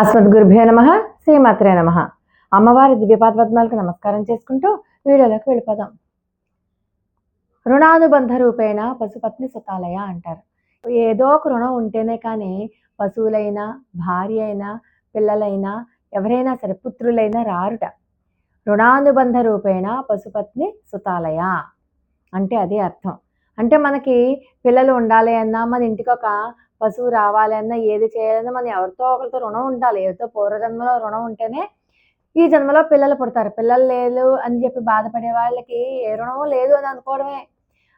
అస్మద్గురుభ్యో నమ శ్రీమాత్రే నమ. అమ్మవారి దివ్యపాదపద్మాలకు నమస్కారం చేసుకుంటూ వీడియోలోకి వెళ్ళిపోదాం. రుణానుబంధ రూపేణ పశుపత్ని సుతాలయ అంటారు. ఏదో ఒక రుణం ఉంటేనే కానీ పశువులైనా భార్య అయినా పిల్లలైనా ఎవరైనా సరే పుత్రులైనా రారుట. రుణానుబంధ రూపేణ పశుపత్ని సుతాలయ అంటే అదే అర్థం. అంటే మనకి పిల్లలు ఉండాలి అన్నా మన ఇంటికి ఒక పశువు రావాలన్నా ఏది చేయాలన్నా మనం ఎవరితో ఒకరితో రుణం ఉండాలి. ఎవరితో పూర్వజన్మలో రుణం ఉంటేనే ఈ జన్మలో పిల్లలు పుడతారు. పిల్లలు లేదు అని చెప్పి బాధపడే వాళ్ళకి ఏ రుణమో లేదు అని అనుకోవడమే.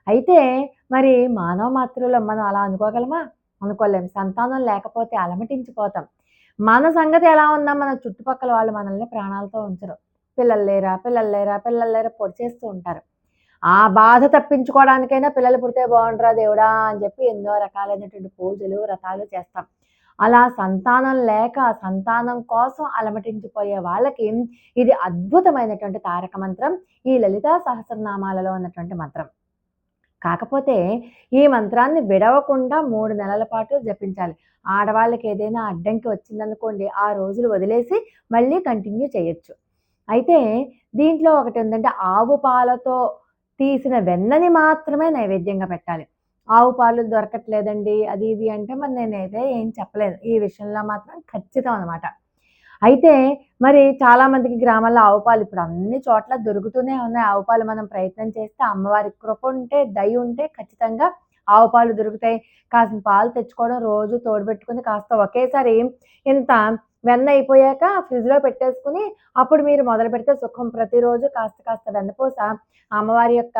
అయితే మరి మానవ మాతృలో మనం అలా అనుకోగలమా? అనుకోలేం. సంతానం లేకపోతే అలమటించిపోతాం. మన సంగతి ఎలా ఉన్నా మన చుట్టుపక్కల వాళ్ళు మనల్ని ప్రాణాలతో ఉంచరు. పిల్లలు లేరా? పిల్లలు లేరా? పిల్లలు లేరా? పొడి చేస్తూ ఉంటారు. ఆ బాధ తప్పించుకోవడానికైనా పిల్లలు పుడితే బాగుంటారా దేవుడా అని చెప్పి ఎన్నో రకాలైనటువంటి పూజలు వ్రతాలు చేస్తాం. అలా సంతానం లేక సంతానం కోసం అలమటించిపోయే వాళ్ళకి ఇది అద్భుతమైనటువంటి తారక మంత్రం ఈ లలితా సహస్రనామాలలో ఉన్నటువంటి మంత్రం. కాకపోతే ఈ మంత్రాన్ని విడవకుండా మూడు నెలల పాటు జపించాలి. ఆడవాళ్ళకి ఏదైనా అడ్డంకి వచ్చిందనుకోండి ఆ రోజులు వదిలేసి మళ్ళీ కంటిన్యూ చేయొచ్చు. అయితే దీంట్లో ఒకటి ఏంటంటే ఆవు పాలతో తీసిన వెన్నని మాత్రమే నైవేద్యంగా పెట్టాలి. ఆవు పాలు దొరకట్లేదండి అది ఇది అంటే మరి నేనైతే ఏం చెప్పలేదు. ఈ విషయంలో మాత్రం ఖచ్చితం అనమాట అయితే మరి చాలామందికి గ్రామాల్లో ఆవు పాలు ఇప్పుడు అన్ని చోట్ల దొరుకుతూనే ఉన్నాయి. ఆవు పాలు మనం ప్రయత్నం చేస్తే అమ్మవారి కృప ఉంటే దయ ఉంటే ఖచ్చితంగా ఆవు పాలు దొరుకుతాయి. కాసిన పాలు తెచ్చుకోవడం రోజు తోడుపెట్టుకుని కాస్త ఒకేసారి ఇంత వెన్న అయిపోయాక ఫ్రిడ్జ్లో పెట్టేసుకుని అప్పుడు మీరు మొదలు పెడితే సుఖం. ప్రతిరోజు కాస్త కాస్త వెన్నపూస అమ్మవారి యొక్క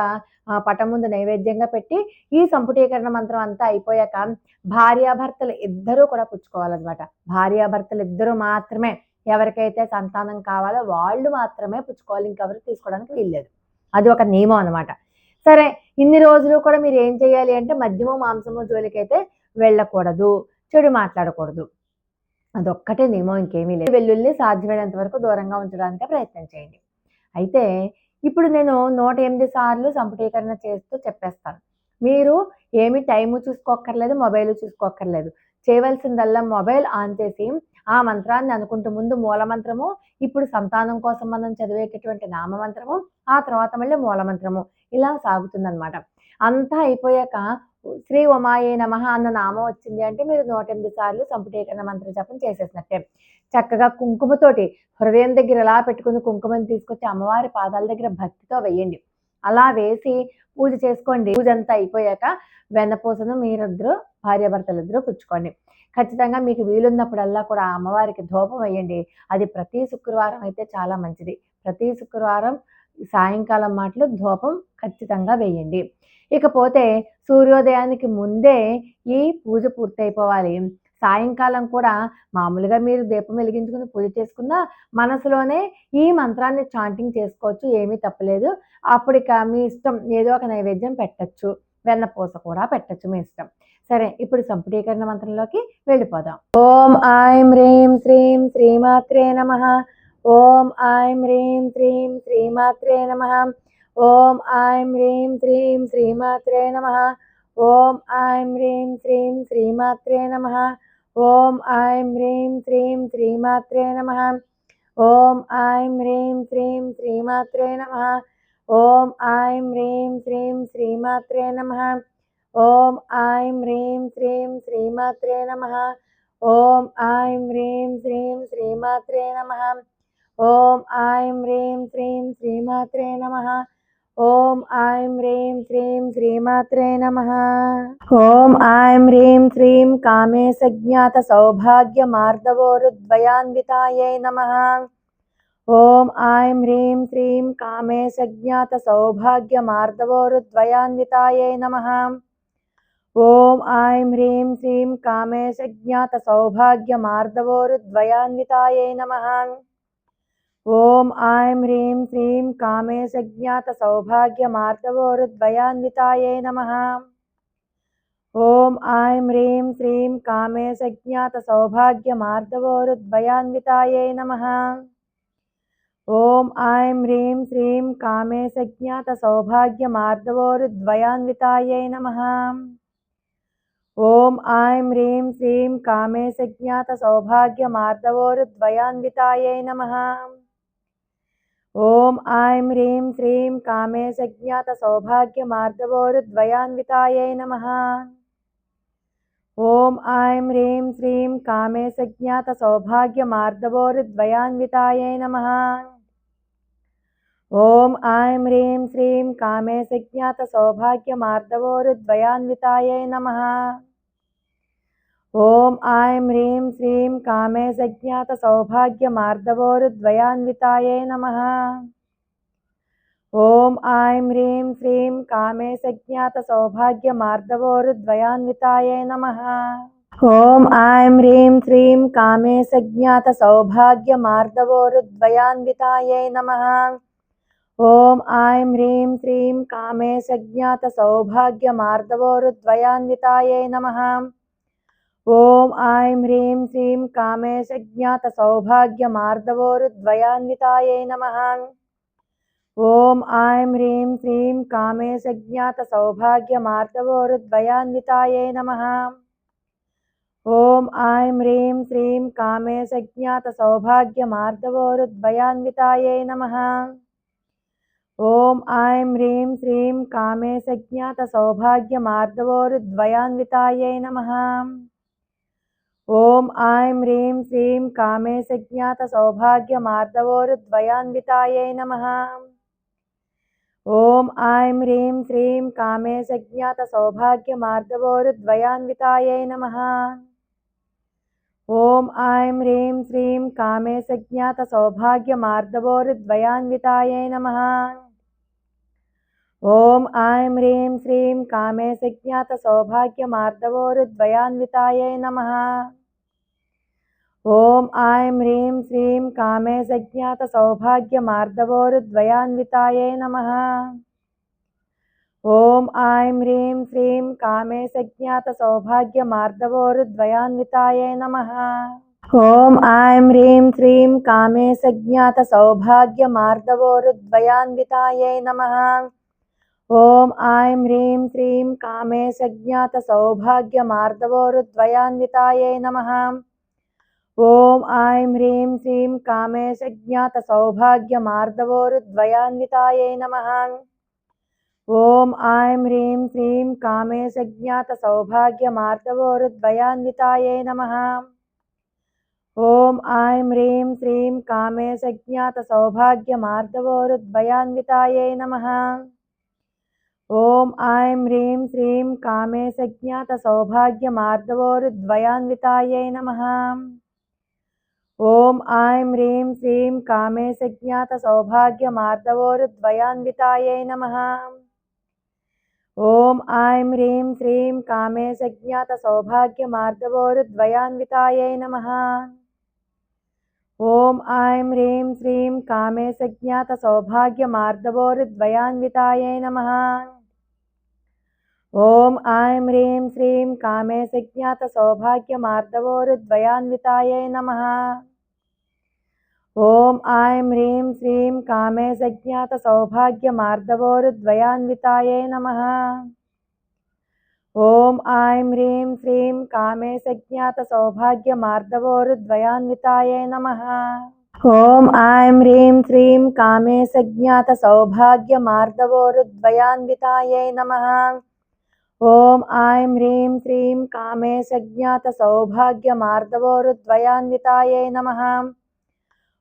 పటం ముందు నైవేద్యంగా పెట్టి ఈ సంపుటీకరణ మంత్రం అంతా అయిపోయాక భార్యాభర్తలు ఇద్దరూ కూడా పుచ్చుకోవాలన్నమాట. భార్యాభర్తలు ఇద్దరూ మాత్రమే ఎవరికైతే సంతానం కావాలో వాళ్ళు మాత్రమే పుచ్చుకోవాలి. ఇంకెవరు తీసుకోవడానికి వీల్లేదు. అది ఒక నియమం అనమాట సరే ఇన్ని రోజులు కూడా మీరు ఏం చేయాలి అంటే మద్యము మాంసము జోలికైతే వెళ్ళకూడదు చెడు మాట్లాడకూడదు. అదొక్కటే నియమం ఇంకేమీ లేదు. వెల్లుల్లి సాధ్యమైనంత వరకు దూరంగా ఉంచడానికి ప్రయత్నం చేయండి. అయితే ఇప్పుడు నేను నూట ఎనిమిది సార్లు సంపుటీకరణ చేస్తూ చెప్పేస్తాను. మీరు ఏమి టైము చూసుకోక్కర్లేదు మొబైల్ చూసుకోక్కర్లేదు. చేయవలసిందల్లా మొబైల్ ఆన్ చేసి ఆ మంత్రాన్ని అనుకుంటూ ముందు మూలమంత్రము ఇప్పుడు సంతానం కోసం మనం చదివేటటువంటి నామ మంత్రము ఆ తర్వాత మళ్ళీ మూలమంత్రము. ఇలా సాగుతుందన్నమాట. అంతా అయిపోయాక శ్రీ ఉమాయే నమ అన్న నామం వచ్చింది అంటే మీరు నూట ఎనిమిది సార్లు సంపుటీకరణ మంత్ర జపం చేసేసినట్టే. చక్కగా కుంకుమతోటి హృదయం దగ్గర ఎలా పెట్టుకుని కుంకుమని తీసుకొచ్చి అమ్మవారి పాదాల దగ్గర భక్తితో వేయండి. అలా వేసి పూజ చేసుకోండి. పూజ అంతా అయిపోయాక వెన్నపూసను మీరిద్దరూ భార్యాభర్తలిద్దరూ పుచ్చుకోండి. ఖచ్చితంగా మీకు వీలున్నప్పుడల్లా కూడా అమ్మవారికి ధూపం వేయండి. అది ప్రతి శుక్రవారం అయితే చాలా మంచిది. ప్రతి శుక్రవారం సాయంకాలం మాటలు ధూపం ఖచ్చితంగా వేయండి. ఇకపోతే సూర్యోదయానికి ముందే ఈ పూజ పూర్తయిపోవాలి. సాయంకాలం కూడా మామూలుగా మీరు దీపం వెలిగించుకుని పూజ చేసుకున్నా మనసులోనే ఈ మంత్రాన్ని చాంటింగ్ చేసుకోవచ్చు. ఏమీ తప్పలేదు. అప్పుడు ఇక మీ ఇష్టం ఏదో ఒక నైవేద్యం పెట్టచ్చు. వెన్నపూస కూడా పెట్టచ్చు మీ ఇష్టం. సరే ఇప్పుడు సంపుటీకరణ మంత్రంలోకి వెళ్ళిపోదాం. ఓం ఐం హ్రీం శ్రీం శ్రీమాత్రే నమ. ఓం ఐం హ్రీం శ్రీం శ్రీమాత్రే నమ. ఓం ఐం హ్రీం శ్రీం శ్రీమాత్రే నమ. ఓం ఐం హ్రీం శ్రీం శ్రీమాత్రే నమ. ఓం ఐం హ్రీం శ్రీం శ్రీమాత్రే నమ. ఓం ఐం హ్రీం శ్రీం శ్రీమాత్రే నమ. ఓం ఐం హ్రీం శ్రీం శ్రీమాత్రే నమ. ॐ ऐं ह्रीं श्रीं श्रीमात्रे नमः। ॐ ऐं ह्रीं श्रीं श्रीमात्रे नमः। ॐ ऐं ह्रीं श्रीं श्रीमात्रे नमः। ॐ ऐं ह्रीं श्रीं श्रीमात्रे नमः। ॐ ऐं ह्रीं श्रीं कामे सज्ञातसौभाग्यमार्दवोरुद्वयान्वितायै नमः। ॐ ऐं ह्रीं श्रीं कामे सज्ञातसौभाग्यमार्दवोरुद्वयान्वितायै नमः। ओम ऐं ह्रीं श्रीं कामेशज्ञातसौभाग्यमार्दवोरुद्वयान्वितायै नमः। ॐ ऐं ह्रीं श्रीं कामेशज्ञातसौभाग्यमार्दवोरुद्वयान्वितायै नमः। ॐ ऐं ह्रीं श्रीं कामेशज्ञातसौभाग्यमार्दवोरुद्वयान्वितायै नमः। ॐ ऐं ह्रीं श्रीं कामेशज्ञातसौभाग्यमार्दवोरुद्वयान्वितायै नमः। ॐ ऐं ह्रीं श्रीं कामेशज्ञातसौभाग्यमार्दवोरुद्वयान्वितायै नमः। ॐ ऐं ह्रीं श्रीं कामेशज्ञातसौभाग्यमार्दवोरुद्वयान्वितायै नमः। ॐ ऐं ह्रीं श्रीं कामेशज्ञातसौभाग्यमार्दवोरुद्वयान्वितायै नमः। ॐ ऐं ह्रीं श्रीं कामेशज्ञातसौभाग्यमार्दवोरुद्वयान्वितायै नमः। ॐ ऐं ह्रीं श्रीं कामेशज्ञातसौभाग्यमार्दवोरुद्वयान्वितायै नमः। ॐ ऐं ह्रीं श्रीं कामेशज्ञातसौभाग्यमार्दवोरुद्वयान्वितायै नमः। ॐ ऐं ह्रीं श्रीं कामेशज्ञातसौभाग्यमार्दवोरुद्वयान्वितायै नमः। ఓం ఐం హ్రీం శ్రీం కామే సజ్ఞాత సౌభాగ్య మార్దవోరుద్వయాన్వితాయే నమ. ఓం ఐం హ్రీం శ్రీం కామే సజ్ఞాత సౌభాగ్య మార్దవోరుద్వయాన్వితాయే నమ. ఓం ఐం హ్రీం శ్రీం కామే సజ్ఞాత సౌభాగ్య మార్దవోరుద్వయాన్వితాయే నమ. ఓం ఐం హ్రీం శ్రీం కామే సజ్ఞాత సౌభాగ్య మార్దవోరుద్వయాన్వితాయే నమ. ॐ ऐं ह्रीं श्रीं कामेशज्ञातसौभाग्यमार्दवोरुद्वयान्वितायै नमः। ॐ ऐं ह्रीं श्रीं कामेशज्ञातसौभाग्यमार्दवोरुद्वयान्वितायै नमः। ॐ ऐं ह्रीं श्रीं कामेशज्ञातसौभाग्यमार्दवोरुद्वयान्वितायै नमः। ॐ ऐं ह्रीं श्रीं कामेशज्ञातसौभाग्यमार्दवोरुद्वयान्वितायै नमः। ॐ ऐं ह्रीं श्रीं कामेशज्ञातसौभाग्यमार्दवोरुद्वयान्वितायै नमः। ॐ ऐं ह्रीं श्रीं कामेशज्ञातसौभाग्यमार्दवोरुद्वयान्वितायै नमः। ॐ ऐं ह्रीं श्रीं कामेशज्ञातसौभाग्यमार्दवोरुद्वयान्वितायै नमः। ॐ ऐं ह्रीं श्रीं कामेशज्ञातसौभाग्यमार्दवोरुद्वयान्वितायै नमः। ఓం ఐం హ్రీం శ్రీం కామే సజ్ఞాత సౌభాగ్య మార్దవోరుద్వయాన్వితాయే నమ. ఓం ఐం హ్రీం శ్రీం కామే సజ్ఞాత సౌభాగ్య మార్దవోరుద్వయాన్వితాయే నమ. ఓం ఐం హ్రీం శ్రీం కామే సజ్ఞాత సౌభాగ్య మార్దవోరుద్వయాన్వితాయే నమ. ఓం ఐం హ్రీం శ్రీం కామే సౌభాగ్య మార్దవోరుద్వయాన్వితాయే నమ. ఓం ఐం హ్రీం శ్రీం కామేశజ్ఞాత సౌభాగ్య మార్ధవోరుద్వయాన్వితాయై నమ. ఓం ఐం హ్రీం శ్రీం కామేశజ్ఞాత సౌభాగ్య మార్ధవోరుద్వయాన్వితాయై నమ. ఓం ఐం హ్రీం శ్రీం కామేశజ్ఞాత సౌభాగ్య మార్ధవోరుద్వయాన్వితాయై నమ. ఓం ఐం హ్రీం శ్రీం కామేశజ్ఞాత సౌభాగ్య మార్ధవోరుద్వయాన్వితాయై నమ. ఓం ఐం హ్రీం శ్రీం కామే సజ్ఞాత సౌభాగ్య మార్దవోరుద్వయాన్వితాయై నమ. ఓం ఐం హ్రీం శ్రీం కామే సజ్ఞాత సౌభాగ్య మార్దవోరుద్వయాన్వితాయై నమ. ఓం ఐం హ్రీం శ్రీం కామే సజ్ఞాత సౌభాగ్య మార్దవోరుద్వయాన్వితాయై నమ. ఓం ఐం హ్రీం శ్రీం కామే సజ్ఞాత సౌభాగ్య మార్దవోరుద్వయాన్వితాయై నమ. ఓం ఐం హ్రీం శ్రీం కామే సజ్ఞాత సౌభాగ్య మార్దవోరుద్వయాన్వితాయే నమ.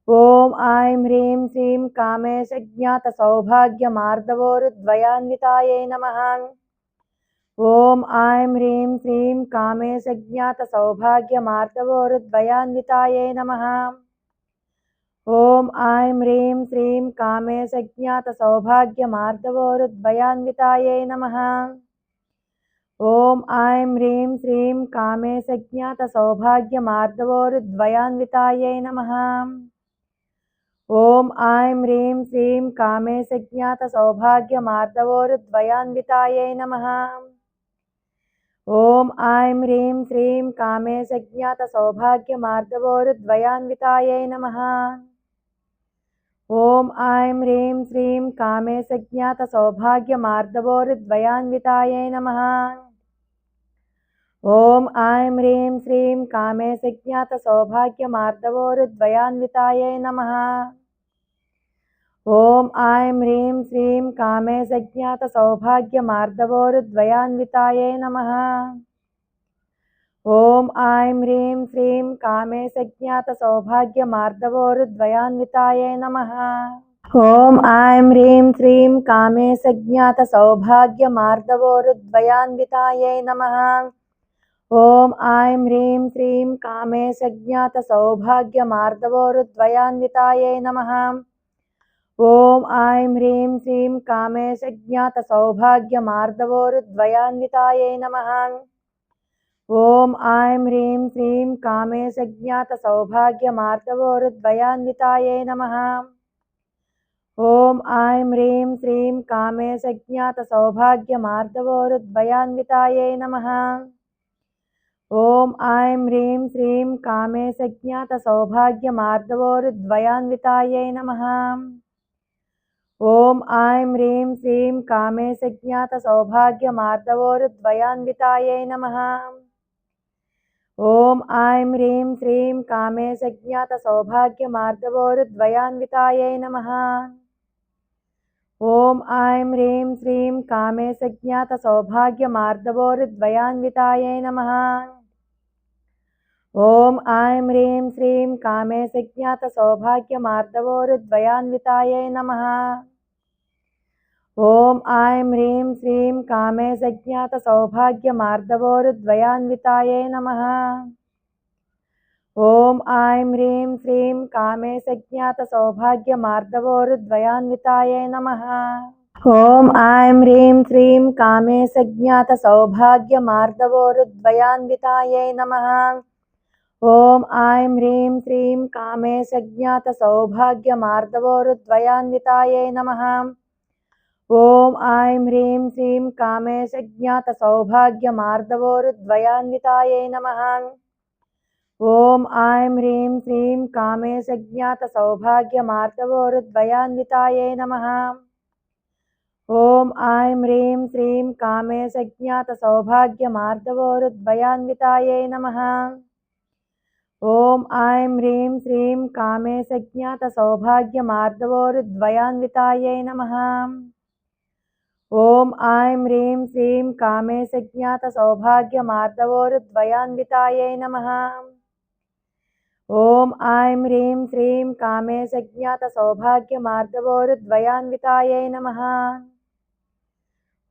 ఓం ఐం హ్రీం శ్రీం కామే సజ్ఞాత సౌభాగ్య మార్దవోరుద్వయాన్వితాయే నమ. ఓం ఐం హ్రీం శ్రీం కామే సజ్ఞాత సౌభాగ్య మార్దవోరుద్వయాన్వితాయే నమ. ఓం ఐం హ్రీం శ్రీం కామే సజ్ఞాత సౌభాగ్య మార్దవోరుద్వయాన్వితాయే నమ. ఓం ఐం హ్రీం శ్రీం కామేశజ్ఞాత సౌభాగ్య మార్ధవోరుద్వయాన్వితాయై నమ. ఓం ఐం హ్రీం శ్రీం కామేశజ్ఞాత సౌభాగ్య మార్ధవోరుద్వయాన్వితాయై నమ. ఓం ఐం హ్రీం శ్రీం కామేశజ్ఞాత సౌభాగ్య మార్ధవోరుద్వయాన్వితాయై నమ. ఓం ఐం హ్రీం శ్రీం కామేశజ్ఞాత సౌభాగ్య మార్ధవోరుద్వయాన్వితాయై నమ. ॐ ऐं ह्रीं श्रीं कामे सज्ञातसौभाग्यमार्दवोरुद्वयान्वितायै नमः। ॐ ऐं ह्रीं श्रीं कामे सज्ञातसौभाग्यमार्दवोरुद्वयान्वितायै नमः। ॐ ऐं ह्रीं श्रीं कामे सज्ञातसौभाग्यमार्दवोरुद्वयान्वितायै नमः। ॐ ऐं ह्रीं श्रीं कामे सज्ञातसौभाग्यमार्दवोरुद्वयान्वितायै नमः। ఓం ఐం హ్రీం శ్రీం కామే సజ్ఞాత సౌభాగ్య మార్దవోరుద్వయాన్వితాయే నమ. ఓం ఐం హ్రీం శ్రీం కామే సజ్ఞాత సౌభాగ్య మార్దవోరుద్వయాన్వితాయే నమ. ఓం ఐం హ్రీం శ్రీం కామే సజ్ఞాత సౌభాగ్య మార్దవోరుద్వయాన్వితాయే నమ. ఓం ఐం హ్రీం శ్రీం కామే సజ్ఞాత సౌభాగ్య మార్దవోరుద్వయాన్వితాయే నమ. ॐ ऐं ह्रीं श्रीं कामे सज्ञातसौभाग्यमार्दवोरुद्वयान्वितायै नमः। ॐ ऐं ह्रीं श्रीं कामे सज्ञातसौभाग्यमार्दवोरुद्वयान्वितायै नमः। ॐ ऐं ह्रीं श्रीं कामे सज्ञातसौभाग्यमार्दवोरुद्वयान्वितायै नमः। ॐ ऐं ह्रीं श्रीं कामे सज्ञातसौभाग्यमार्दवोरुद्वयान्वितायै नमः। ॐ ऐं ह्रीं श्रीं कामे सज्ञातसौभाग्यमार्दवोरुद्वयान्वितायै नमः। ॐ ऐं ह्रीं श्रीं कामे सज्ञातसौभाग्यमार्दवोरुद्वयान्वितायै नमः। ॐ ऐं ह्रीं श्रीं कामे सज्ञातसौभाग्यमार्दवोरुद्वयान्वितायै नमः। ॐ ऐं ह्रीं श्रीं कामे सज्ञातसौभाग्यमार्दवोरुद्वयान्वितायै नमः। ఓం ఐం హ్రీం శ్రీం కామే సజ్ఞాత సౌభాగ్య మార్దవోరుద్వయాన్వితాయే నమ. ఓం ఐం హ్రీం శ్రీం కామే సజ్ఞాత సౌభాగ్య మార్దవోరుద్వయాన్వితాయే నమ. ఓం ఐం హ్రీం శ్రీం కామే సజ్ఞాత సౌభాగ్య మార్దవోరుద్వయాన్వితాయే నమ. ఓం ఐం హ్రీం శ్రీం కామే సజ్ఞాత సౌభాగ్య మార్దవోరుద్వయాన్వితాయే నమ. ఓం ఐం హ్రీం శ్రీం కామేశజ్ఞాత సౌభాగ్య మార్ధవోరుద్వయాన్వితాయై నమ. ఓం ఐం హ్రీం శ్రీం కామేశజ్ఞాత సౌభాగ్య మార్ధవోరుద్వయాన్వితాయై నమ. ఓం ఐం హ్రీం శ్రీం కామేశజ్ఞాత సౌభాగ్య మార్ధవోరుద్వయాన్వితాయై నమ.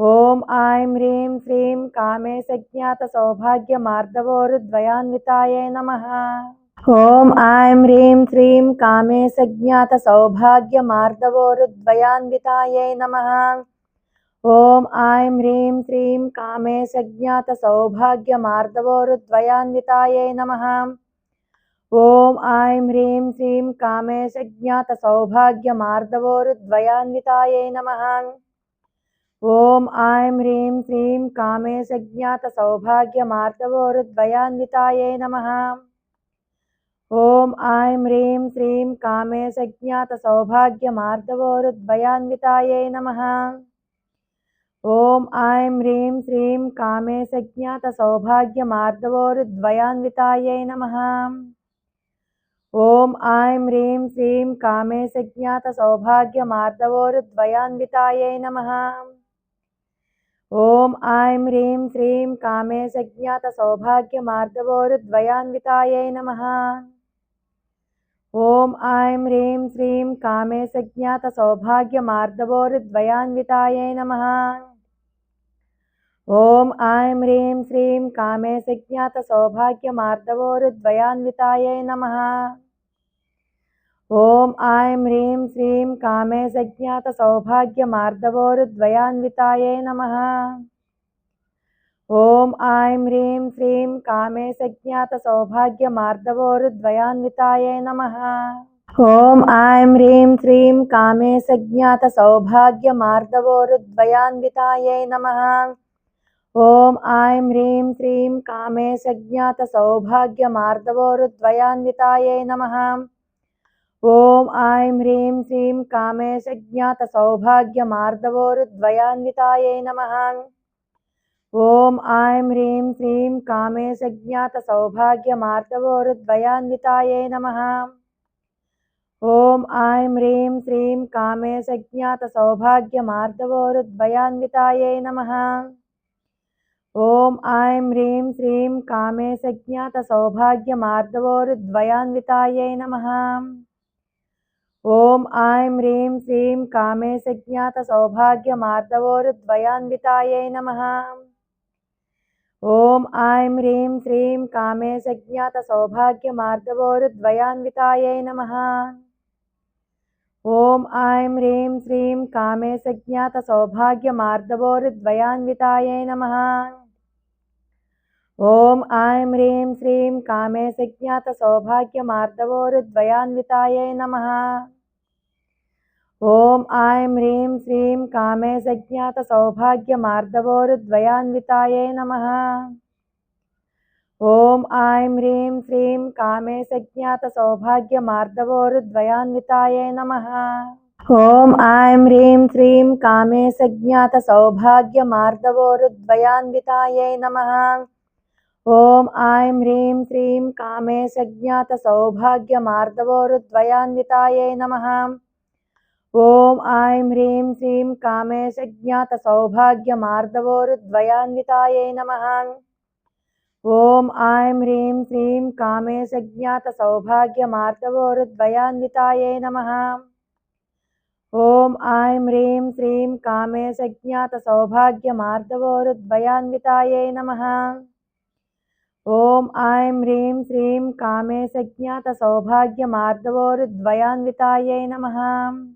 ॐ ऐं ह्रीं श्रीं कामे सज्ञातसौभाग्यमार्दवोरुद्वयान्वितायै नमः। ॐ ऐं ह्रीं श्रीं कामे सज्ञातसौभाग्यमार्दवोरुद्वयान्वितायै नमः। ॐ ऐं ह्रीं श्रीं कामे सज्ञातसौभाग्यमार्दवोरुद्वयान्वितायै नमः। ॐ ऐं ह्रीं श्रीं कामे नमः। ॐ ऐं ह्रीं श्रीं कामे सज्ञातसौभाग्यमार्दवोरुद्वयान्वितायै नमः। ॐ ऐं ह्रीं श्रीं कामे सज्ञातसौभाग्यमार्दवोरुद्वयान्वितायै नमः। ॐ ऐं ह्रीं श्रीं कामे सज्ञातसौभाग्यमार्दवोरुद्वयान्वितायै नमः। ॐ ऐं ह्रीं श्रीं कामे सज्ञातसौभाग्यमार्दवोरुद्वयान्वितायै नमः। ఓం ఐం హ్రీం శ్రీం కామే సజ్ఞాత సౌభాగ్యమార్దవోరుద్వయాన్వితాయై నమ. ఓం ఐం హ్రీం శ్రీం కామే సజ్ఞాత సౌభాగ్యమార్దవోరుద్వయాన్వితాయై నమ. ఓం ఐం హ్రీం శ్రీం కామే సజ్ఞాత సౌభాగ్యమార్దవోరుద్వయాన్వితాయై నమ. ఓం ఐం హ్రీం శ్రీం కామే సజ్ఞాత సౌభాగ్య మార్దవోరుద్వయాన్వితాయే నమ. ఓం ఐం హ్రీం శ్రీం కామే సజ్ఞాత సౌభాగ్య మార్దవోరుద్వయాన్వితాయే నమ. ఓం ఐం హ్రీం శ్రీం కామే సజ్ఞాత సౌభాగ్య మార్దవోరుద్వయాన్వితాయే నమ. ఓం ఐం హ్రీం శ్రీం కామే సజ్ఞాత సౌభాగ్య మార్దవోరుద్వయాన్వితాయే నమ. ॐ ऐं ह्रीं श्रीं कामेशज्ञातसौभाग्यमार्दवोरुद्वयान्वितायै नमः। ॐ ऐं ह्रीं श्रीं कामेशज्ञातसौभाग्यमार्दवोरुद्वयान्वितायै नमः। ॐ ऐं ह्रीं श्रीं कामेशज्ञातसौभाग्यमार्दवोरुद्वयान्वितायै नमः। ॐ ऐं ह्रीं श्रीं कामेशज्ञातसौभाग्यमार्दवोरुद्वयान्वितायै नमः। ॐ ऐं ह्रीं श्रीं कामे सज्ञातसौभाग्यमार्दवोरुद्वयान्वितायै नमः। ॐ ऐं ह्रीं श्रीं कामे सज्ञातसौभाग्यमार्दवोरुद्वयान्वितायै नमः। ॐ ऐं ह्रीं श्रीं कामे सज्ञातसौभाग्यमार्दवोरुद्वयान्वितायै नमः। ॐ ऐं ह्रीं श्रीं कामे सज्ञातसौभाग्यमार्दवोरुद्वयान्वितायै नमः। ఓం ఐం హ్రీం శ్రీం కామే సజ్ఞాత సౌభాగ్య మార్దవోరుద్వయాన్వితాయే నమ. ఓం ఐం హ్రీం శ్రీం కామే సజ్ఞాత సౌభాగ్య మార్దవోరుద్వయాన్వితాయే నమ. ఓం ఐం హ్రీం శ్రీం కామే సజ్ఞాత సౌభాగ్య మార్దవోరుద్వయాన్వితాయే నమ. ఓం ఐం హ్రీం శ్రీం కామే సజ్ఞాత సౌభాగ్య మార్దవోరుద్వయాన్వితాయే నమ. ॐ ऐं ह्रीं श्रीं कामेशज्ञातसौभाग्यमार्दवोरुद्वयान्वितायै नमः। ॐ ऐं ह्रीं श्रीं कामेशज्ञातसौभाग्यमार्दवोरुद्वयान्वितायै नमः। ॐ ऐं ह्रीं श्रीं कामेशज्ञातसौभाग्यमार्दवोरुद्वयान्वितायै नमः। ॐ ऐं ह्रीं श्रीं कामेशज्ञातसौभाग्यमार्दवोरुद्वयान्वितायै नमः।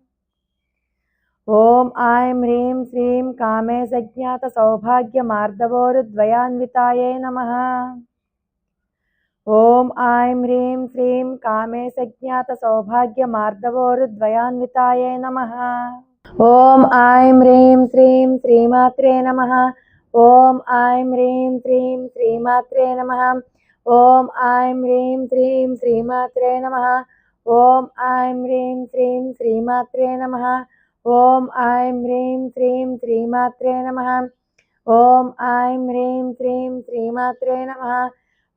ओम ऐं ह्रीं श्रीं कामे सज्ञातसौभाग्यमार्दवोरुद्वयान्वितायै नमः। ॐ ऐं ह्रीं श्रीं कामे सज्ञातसौभाग्यमार्दवोरुद्वयान्वितायै नमः। ॐ ऐं ह्रीं श्रीं श्रीमात्रे नमः। ॐ ऐं ह्रीं श्रीं श्रीमात्रे नमः। ॐ ऐं ह्रीं श्रीं श्रीमात्रे नमः। ॐ ऐं ह्रीं श्रीं श्रीमात्रे नमः। ॐ ऐं ह्रीं त्रीं श्रीमात्रे नमः। ॐ ऐं ह्रीं त्रीं श्रीमात्रे नमः।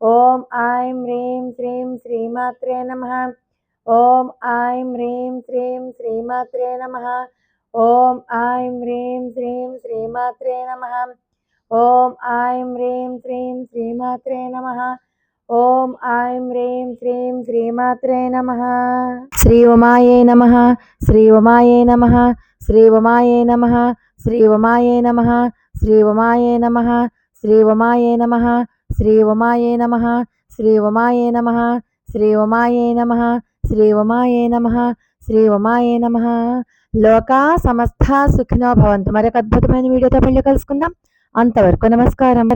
ॐ ऐं ह्रीं त्रीं श्रीमात्रे नमः। ॐ ऐं ह्रीं त्रीं श्रीमात्रे नमः। ॐ ऐं ह्रीं त्रीं श्रीमात्रे नमः। ॐ ऐं ह्रीं त्रीं श्रीमात्रे नमः। ఓం ఐం హ్రీం శ్రీం శ్రీమాత్రే నమ శ్రీ ఉమాయే నమ శ్రీ ఉమాయే నమ శ్రీ ఉమాయే నమ శ్రీ ఉమాయే నమ శ్రీ ఉమాయే నమ శ్రీ ఉమాయే నమ శ్రీ ఉమాయే నమ శ్రీ ఉమాయే నమ శ్రీ ఉమాయే నమ శ్రీ ఉమాయే నమ శ్రీ ఉమాయే నమ లోకా సమస్త సుఖినో భవంతు మరొక అద్భుతమైన వీడియోతో మళ్ళీ కలుసుకుందాం అంతవరకు నమస్కారం